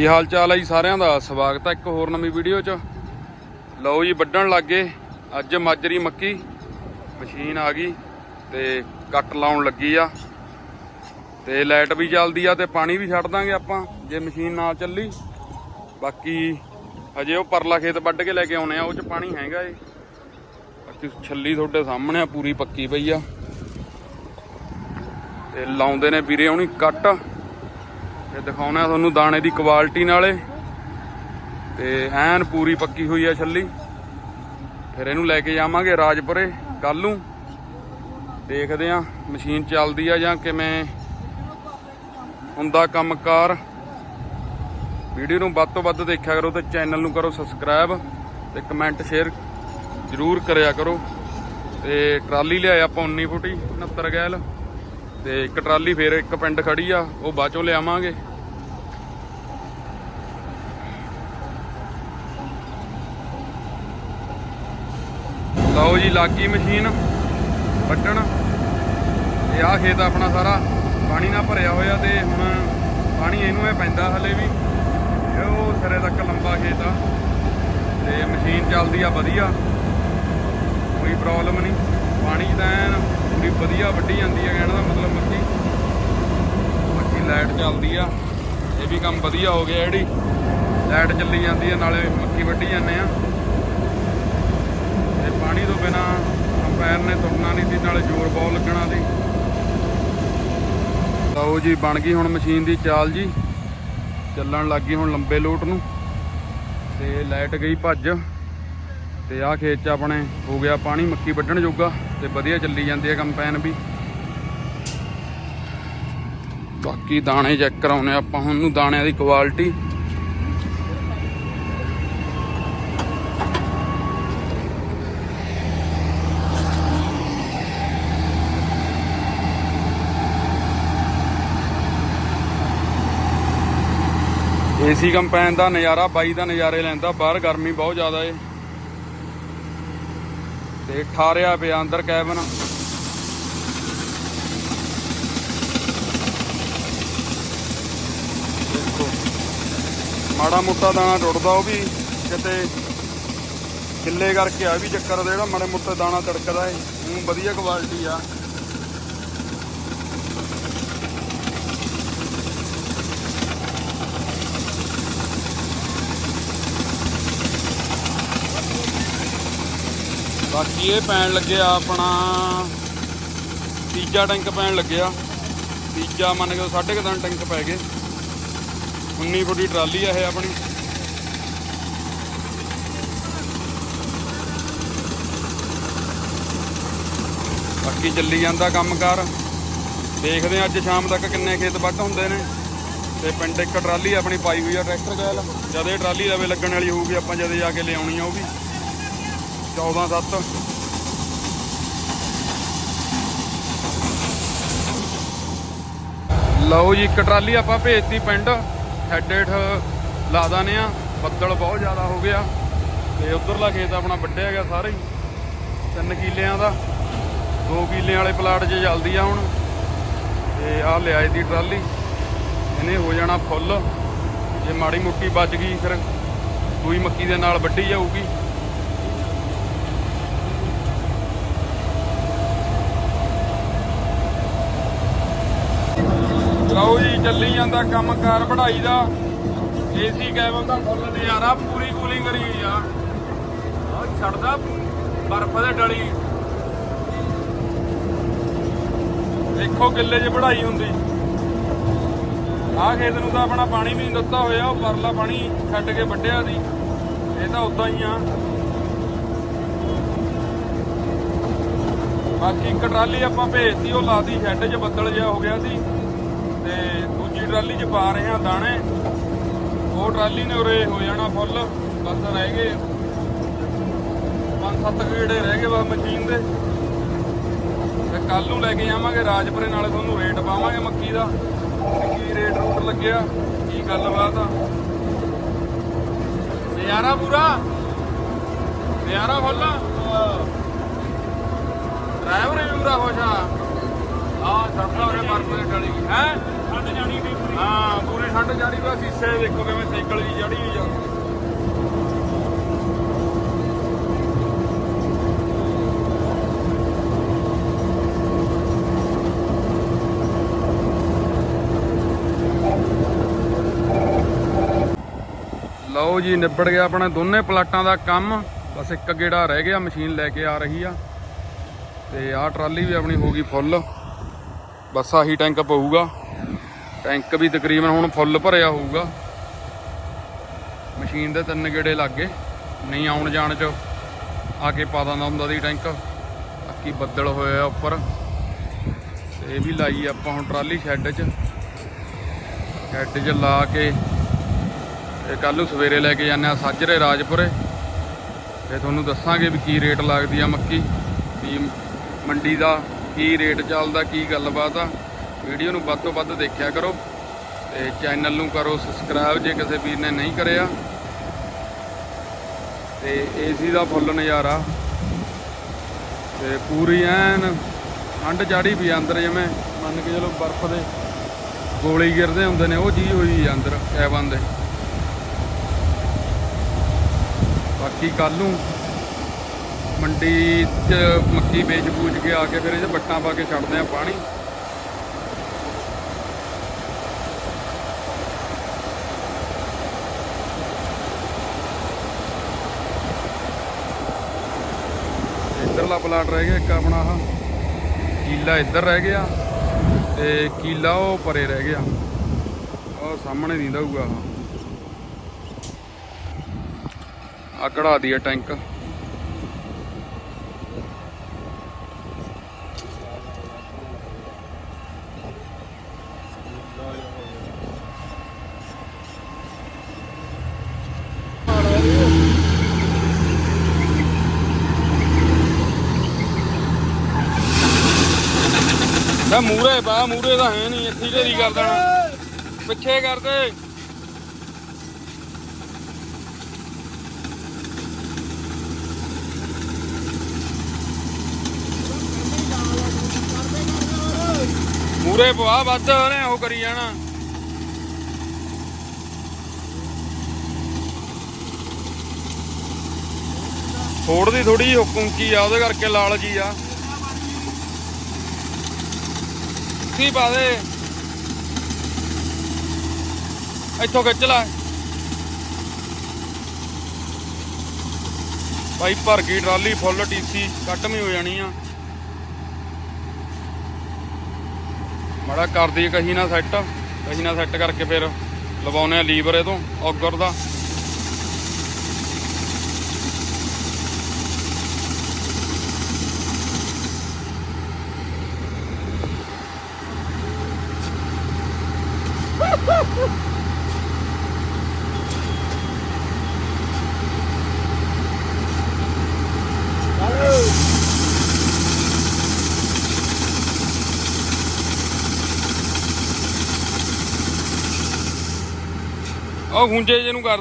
ਕੀ ਹਾਲ ਚਾਲ ਹੈ ਜੀ ਸਾਰਿਆਂ ਦਾ? ਸਵਾਗਤ ਹੈ ਇੱਕ ਹੋਰ ਨਵੀਂ ਵੀਡੀਓ 'ਚ। ਲਓ ਜੀ, ਵੱਢਣ ਲੱਗੇ ਅੱਜ ਮਾਜਰੀ ਮੱਕੀ ਮਸ਼ੀਨ ਆ ਗਈ ਤੇ ਕੱਟ ਲਾਉਣ ਲੱਗੀ ਆ। ਤੇ ਲਾਈਟ ਵੀ ਚੱਲਦੀ ਆ ਤੇ ਪਾਣੀ ਵੀ ਛੱਡ ਦਾਂਗੇ ਆਪਾਂ, ਜੇ ਮਸ਼ੀਨ ਨਾ ਚੱਲੀ। ਬਾਕੀ ਹਜੇ ਉਹ ਪਰਲਾ ਖੇਤ ਵੱਢ ਕੇ ਲੈ ਕੇ ਆਉਣੇ ਆ, ਉਹ 'ਚ ਪਾਣੀ ਹੈਗਾ ਏ। ਬਾਕੀ ਛੱਲੀ ਤੁਹਾਡੇ ਸਾਹਮਣੇ ਆ, ਪੂਰੀ ਪੱਕੀ ਪਈ ਆ। ਤੇ ਲਾਉਂਦੇ ਨੇ ਵੀਰੇ ਹੁਣੀ ਕੱਟ। ਤੇ ਦਿਖਾਉਣਾ ਤੁਹਾਨੂੰ ਦਾਣੇ ਦੀ ਕੁਆਲਿਟੀ ਨਾਲੇ ਤੇ ਐਨ ਪੂਰੀ ਪੱਕੀ ਹੋਈ ਆ ਛੱਲੀ। ਫਿਰ ਇਹਨੂੰ ਲੈ ਕੇ ਜਾਵਾਂਗੇ ਰਾਜਪੁਰੇ ਕੱਲ ਨੂੰ। ਦੇਖਦੇ ਆ ਮਸ਼ੀਨ ਚੱਲਦੀ ਆ ਜਾਂ ਕਿਵੇਂ ਹੁੰਦਾ ਕੰਮਕਾਰ। ਵੀਡੀਓ ਨੂੰ ਵੱਧ ਤੋਂ ਵੱਧ ਦੇਖਿਆ ਕਰੋ ਤੇ ਚੈਨਲ ਨੂੰ ਕਰੋ ਸਬਸਕ੍ਰਾਈਬ ਤੇ ਕਮੈਂਟ ਸ਼ੇਅਰ ਜਰੂਰ ਕਰਿਆ ਕਰੋ। ਤੇ ਟਰਾਲੀ ਲਿਆਇਆ ਆਪਾਂ 19 ਫੁੱਟੀ 69 ਗੈਲ। ਤੇ ਇੱਕ ਟਰਾਲੀ ਫੇਰ ਇੱਕ ਪਿੰਡ ਖੜੀ ਆ, ਉਹ ਬਾਅਦ ਚੋਂ ਲਿਆਵਾਂਗੇ। ਲਓ ਜੀ, ਲੱਗੀ ਮਸ਼ੀਨ, ਵੱਢਣ। ਤੇ ਆਹ ਖੇਤ ਆਪਣਾ ਸਾਰਾ ਪਾਣੀ ਨਾਲ ਭਰਿਆ ਹੋਇਆ ਤੇ ਹੁਣ ਪਾਣੀ ਇਹਨੂੰ ਇਹ ਪੈਂਦਾ ਹਲੇ ਵੀ। ਉਹ ਸਿਰੇ ਤੱਕ ਲੰਬਾ ਖੇਤ ਆ। ਤੇ ਮਸ਼ੀਨ ਚੱਲਦੀ ਆ ਵਧੀਆ। ਕੋਈ ਪ੍ਰੋਬਲਮ ਨਹੀਂ। ਪਾਣੀ ਤਾਂ ਐਨ ਪੂਰੀ ਵਧੀਆ ਵੱਢੀ ਜਾਂਦੀ ਆ, ਕਹਿਣ ਦਾ ਮਤਲਬ ਮੱਕੀ ਬਾਕੀ ਲਾਈਟ ਚੱਲਦੀ ਆ। ਇਹ ਵੀ ਕੰਮ ਵਧੀਆ ਹੋ ਗਿਆ ਜਿਹੜੀ। ਲਾਈਟ ਚੱਲੀ ਜਾਂਦੀ ਆ, ਨਾਲੇ ਮੱਕੀ ਵੱਢੀ ਜਾਂਦੇ ਆ। ਪਾਣੀ ਤੋਂ ਬਿਨਾ ਕੰਪੈਰ ਨੇ ਤੁਰਨਾ ਨਹੀਂ ਸੀ, ਨਾਲੇ ਜ਼ੋਰ ਬਹੁਤ ਲੱਗਣਾ ਸੀ। ਲਓ ਜੀ, ਬਣ ਗਈ ਹੁਣ ਮਸ਼ੀਨ ਦੀ ਚਾਲ ਜੀ। ਚੱਲਣ ਲੱਗ ਗਈ ਹੁਣ ਲੰਬੇ ਲੋਟ ਨੂੰ। ਤੇ ਲਾਈਟ ਗਈ ਭੱਜ। ਤੇ ਆਹ ਖੇਤ ਚ ਆਪਣੇ ਹੋ ਗਿਆ ਪਾਣੀ, ਮੱਕੀ ਵੱਢਣ ਜੋਗਾ। ਤੇ ਵਧੀਆ ਚੱਲੀ ਜਾਂਦੀ ਹੈ ਕੰਪੈਨ ਵੀ। ਬਾਕੀ ਦਾਣੇ ਚੈੱਕ ਕਰਾਉਨੇ ਆਪਾਂ ਹੁਣ ਨੂੰ, ਦਾਣਿਆਂ ਦੀ ਕੁਆਲਿਟੀ। ਏਸੀ ਕੰਪੈਨ ਦਾ ਨਜ਼ਾਰਾ, ਬਾਈ ਦਾ ਨਜ਼ਾਰੇ ਲੈਂਦਾ, ਬਾਹਰ ਗਰਮੀ ਬਹੁਤ ਜ਼ਿਆਦਾ ਏ। ਤੇ ਠਾਰਿਆ ਪਿਆ ਅੰਦਰ ਕੈਬਨ। ਮਾੜਾ ਮੋਟਾ ਦਾਣਾ ਟੁੱਟਦਾ ਉਹ ਵੀ, ਕਿਤੇ ਕਿੱਲੇ ਕਰਕੇ ਆ ਵੀ ਚੱਕਰ ਦੇ ਜਿਹੜਾ ਮਾੜੇ ਮੋਟੇ ਦਾਣਾ ਤੜਕਦਾ ਏ। ਉਹ ਵਧੀਆ ਕੁਆਲਿਟੀ ਆ। ਬਾਕੀ ਇਹ ਪੈਣ ਲੱਗਿਆ ਆਪਣਾ, ਤੀਜਾ ਟੈਂਕ ਪੈਣ ਲੱਗਿਆ ਤੀਜਾ ਮੰਨ ਕੇ ਸਾਢੇ ਕੁ ਤਿੰਨ ਟੈਂਕ ਪੈ ਗਏ। 19 ਫੁੱਟੀ ਟਰਾਲੀ ਆ ਇਹ ਆਪਣੀ। ਬਾਕੀ ਚੱਲੀ ਜਾਂਦਾ ਕੰਮਕਾਰ। ਦੇਖਦੇ ਆ ਅੱਜ ਸ਼ਾਮ ਤੱਕ ਕਿੰਨੇ ਖੇਤ ਵੱਢ ਹੁੰਦੇ ਨੇ। ਤੇ ਪਿੰਡ ਇੱਕ ਟਰਾਲੀ ਆਪਣੀ ਪਾਈ ਹੋਈ ਆ ਟਰੈਕਟਰ ਗੈਲ। ਜਦ ਇਹ ਟਰਾਲੀ ਲਵੇ ਲੱਗਣ ਵਾਲੀ ਹੋਊਗੀ, ਆਪਾਂ ਜਦੇ ਜਾ ਕੇ ਲਿਆਉਣੀ ਆ ਉਹ ਵੀ। 14 7 ਲਓ ਜੀ, ਇੱਕ ਟਰਾਲੀ ਆਪਾਂ ਭੇਜਤੀ ਪਿੰਡ। ਹੈਡ ਹੇਠ ਲਾ ਦਾਨੇ ਆ। ਬੱਦਲ ਬਹੁਤ ਜ਼ਿਆਦਾ ਹੋ ਗਿਆ। ਤੇ ਉਧਰਲਾ ਖੇਤ ਆਪਣਾ ਵੱਢਿਆ ਗਿਆ ਸਾਰੇ ਹੀ। ਤਿੰਨ ਕਿੱਲਿਆਂ ਦਾ। ਦੋ ਕਿੱਲਿਆਂ ਵਾਲੇ ਪਲਾਟ 'ਚ ਚੱਲਦੀ ਆ ਹੁਣ। ਤੇ ਆਹ ਲਿਆਏ ਦੀ ਟਰਾਲੀ। ਇਹਨੇ ਹੋ ਜਾਣਾ ਫੁੱਲ। ਜੇ ਮਾੜੀ ਮੁੱਟੀ ਬਚ ਗਈ ਫਿਰ ਦੂਈ ਮੱਕੀ ਦੇ ਨਾਲ ਵੱਢੀ ਜਾਊਗੀ। ਲਓ ਜੀ, ਚੱਲੀ ਜਾਂਦਾ ਕੰਮ ਕਾਰ ਪੜ੍ਹਾਈ ਦਾ। ਏਸੀ ਕੈਬਨ ਦਾ ਫੁੱਲ ਨਜ਼ਾਰਾ, ਪੂਰੀ ਕੂਲਿੰਗ ਕਰੀ ਹੋਈ ਆ। ਆਹ ਛੱਡਦਾ, ਬਰਫ਼ ਦੇ ਡਲੀ। ਦੇਖੋ ਕਿੱਲੇ 'ਚ ਪੜ੍ਹਾਈ ਹੁੰਦੀ। ਆਹ ਖੇਤ ਨੂੰ ਤਾਂ ਆਪਣਾ ਪਾਣੀ ਵੀ ਨਹੀਂ ਦਿੱਤਾ ਹੋਇਆ, ਉਹ ਪਰਲਾ ਪਾਣੀ ਛੱਡ ਕੇ ਵੱਢਿਆ ਸੀ। ਇਹ ਤਾਂ ਉਦਾਂ ਹੀ ਆ। ਬਾਕੀ ਕਟਰਾਲੀ ਟਰਾਲੀ ਆਪਾਂ ਭੇਜਤੀ, ਉਹ ਲਾਤੀ, ਸ਼ੈੱਡ 'ਚ ਬੱਦਲ ਜਿਹਾ ਹੋ ਗਿਆ ਸੀ। ਤੇ ਦੂਜੀ ਟਰਾਲੀ 'ਚ ਪਾ ਰਹੇ ਆ ਦਾਣੇ। ਉਹ ਟਰਾਲੀ ਨੇ ਉਰੇ ਹੋ ਜਾਣਾ ਫੁੱਲ, ਬਸ ਰਹਿ ਗਏ। ਪੰਜ ਸੱਤ ਗੇੜੇ ਰਹਿ ਗਏ ਬਸ ਮਸ਼ੀਨ ਦੇ। ਤੇ ਕੱਲ ਨੂੰ ਲੈ ਕੇ ਜਾਵਾਂਗੇ ਰਾਜਪੁਰੇ, ਨਾਲੇ ਤੁਹਾਨੂੰ ਰੇਟ ਪਾਵਾਂਗੇ ਮੱਕੀ ਦਾ। ਕੀ ਰੇਟ ਰੂਟ ਲੱਗਿਆ, ਕੀ ਗੱਲਬਾਤ ਆ। ਨਜ਼ਾਰਾ ਪੂਰਾ? ਨਜ਼ਾਰਾ ਫੁੱਲ? ਡਰਾਈਵਰ ਵੀ ਪੂਰਾ ਖੁਸ਼ ਆ। ਆ ਛੱਡਦਾ ਉਹਨੇ ਬਰਫ ਦੇ ਟਲੀ ਹੈ? ਠੰਡ ਜਾਣੀ ਵੀ ਪੂਰੀ। ਹਾਂ ਪੂਰੀ ਠੰਡ ਜਾੜੀ ਵਾ ਸੀਸੇ ਦੇਖੋ ਕਿਵੇਂ ਸਾਈਕਲ ਜੀ ਜੜੀ ਹੋਈ ਆ। ਲਓ ਜੀ ਨਿਬੜ ਗਿਆ ਆਪਣੇ ਦੋਨੇ ਪਲਾਟਾਂ ਦਾ ਕੰਮ। ਬਸ ਇੱਕ ਗੇੜਾ ਰਹਿ ਗਿਆ ਮਸ਼ੀਨ ਲੈ ਕੇ ਆ ਰਹੀ ਆ। ਤੇ ਆਹ ਟਰਾਲੀ ਵੀ ਆਪਣੀ ਹੋ ਗਈ ਫੁੱਲ। ਬਸ ਆਹੀ ਟੈਂਕ ਪਊਗਾ। ਟੈਂਕ ਵੀ ਤਕਰੀਬਨ ਹੁਣ ਫੁੱਲ ਭਰਿਆ ਹੋਊਗਾ। ਮਸ਼ੀਨ ਦੇ ਤਿੰਨ ਗੇੜੇ ਲੱਗ। ਗਏ ਨਹੀਂ ਆਉਣ ਜਾਣ ਚ ਆ ਕੇ ਪਾ ਦਿੰਦਾ ਹੁੰਦਾ ਦੀ ਟੈਂਕ। ਬਾਕੀ ਬੱਦਲ ਹੋਇਆ ਉੱਪਰ। ਤੇ ਇਹ ਵੀ ਲਾਈ ਆਪਾਂ ਹੁਣ ਟਰਾਲੀ ਸ਼ੈੱਡ 'ਚ। ਸ਼ੈੱਡ 'ਚ ਲਾ ਕੇ ਤੇ ਕੱਲ ਨੂੰ ਸਵੇਰੇ ਲੈ ਕੇ ਜਾਂਦੇ ਆ ਸਾਜਰੇ ਰਾਜਪੁਰੇ। ਤੇ ਤੁਹਾਨੂੰ ਦੱਸਾਂਗੇ ਵੀ ਕੀ ਰੇਟ ਲੱਗਦੀ ਆ ਮੱਕੀ। ਵੀ ਮੰਡੀ ਦਾ ਕੀ ਰੇਟ ਚੱਲਦਾ, ਕੀ ਗੱਲਬਾਤ ਆ, ਵੀਡੀਓ ਨੂੰ ਵੱਧ ਤੋਂ ਵੱਧ ਦੇਖਿਆ ਕਰੋ ਤੇ ਚੈਨਲ ਨੂੰ ਕਰੋ ਸਬਸਕ੍ਰਾਈਬ ਜੇ ਕਿਸੇ ਵੀਰ ਨੇ ਨਹੀਂ ਕਰਿਆ। ਤੇ ਏਸੀ ਦਾ ਫੁੱਲ ਨਜ਼ਾਰਾ। ਤੇ ਪੂਰੀ ਐਨ ਠੰਡ ਚਾੜੀ ਵੀ ਅੰਦਰ ਜਿਵੇਂ, ਮੰਨ ਕੇ ਚਲੋ ਬਰਫ਼ ਦੇ ਗੋਲੇ ਗਿਰਦੇ ਹੁੰਦੇ ਨੇ, ਉਹ ਚੀਜ਼ ਹੋਈ ਆ ਅੰਦਰ ਕੈਬਨ ਦੇ। ਬਾਕੀ ਕੱਲ ਨੂੰ ਮੰਡੀ 'ਚ ਮੱਕੀ ਵੇਚ ਬੂਝ ਕੇ ਆ ਕੇ ਫਿਰ ਇਹਦੇ ਬੱਟਾਂ ਪਾ ਕੇ ਛੱਡਦੇ ਆ ਪਾਣੀ। ਇੱਧਰਲਾ ਪਲਾਟ ਰਹਿ ਗਿਆ ਇੱਕ ਆਪਣਾ ਆਹ, ਕੀਲਾ ਇੱਧਰ ਰਹਿ ਗਿਆ ਤੇ ਕੀਲਾ ਉਹ ਪਰੇ ਰਹਿ ਗਿਆ। ਉਹ ਸਾਹਮਣੇ ਨਹੀਂ ਦਊਗਾ ਆਹ। ਆ ਕਢਾ ਦਈਏ ਟੈਂਕ। ਮੈਂ ਮੂਰੇ ਪਾ ਮੂਰੇ ਤਾਂ ਹੈ ਨਹੀਂ, ਇੱਥੇ ਢੇਰੀ ਕਰ ਦੇਣਾ। ਪਿੱਛੇ ਕਰ ਦੇ। ਮੂਰੇ ਪਵਾ, ਵੱਧ ਉਹਨੇ ਉਹ ਕਰੀ ਜਾਣਾ। ਥੋੜ ਦੀ ਥੋੜੀ ਹੁਕੂੰਕੀ ਆ, ਉਹਦੇ ਕਰਕੇ ਲਾਲ ਜੀ ਆ। ਕੀ ਪਾ ਦੇ? ਇੱਥੋਂ ਖਿੱਚ ਲੈ। ਭਾਈ ਭਰ ਗਈ ਟਰਾਲੀ ਫੁੱਲ ਟੀਸੀ ਕੱਟਵੀਂ ਹੋ ਜਾਣੀ ਆ। ਮੜਾ ਕਰਦੀ ਕਹੀ ਨਾ ਸੈੱਟ, ਕਹੀ ਨਾ ਸੈੱਟ ਕਰਕੇ ਫਿਰ ਲਵਾਉਨੇ ਆ ਲੀਵਰ ਇਹ ਤੋਂ ਔਗਰ ਦਾ। ਉਹ ਹੁੰਜੇ ਜੇ ਨੂੰ ਕਰ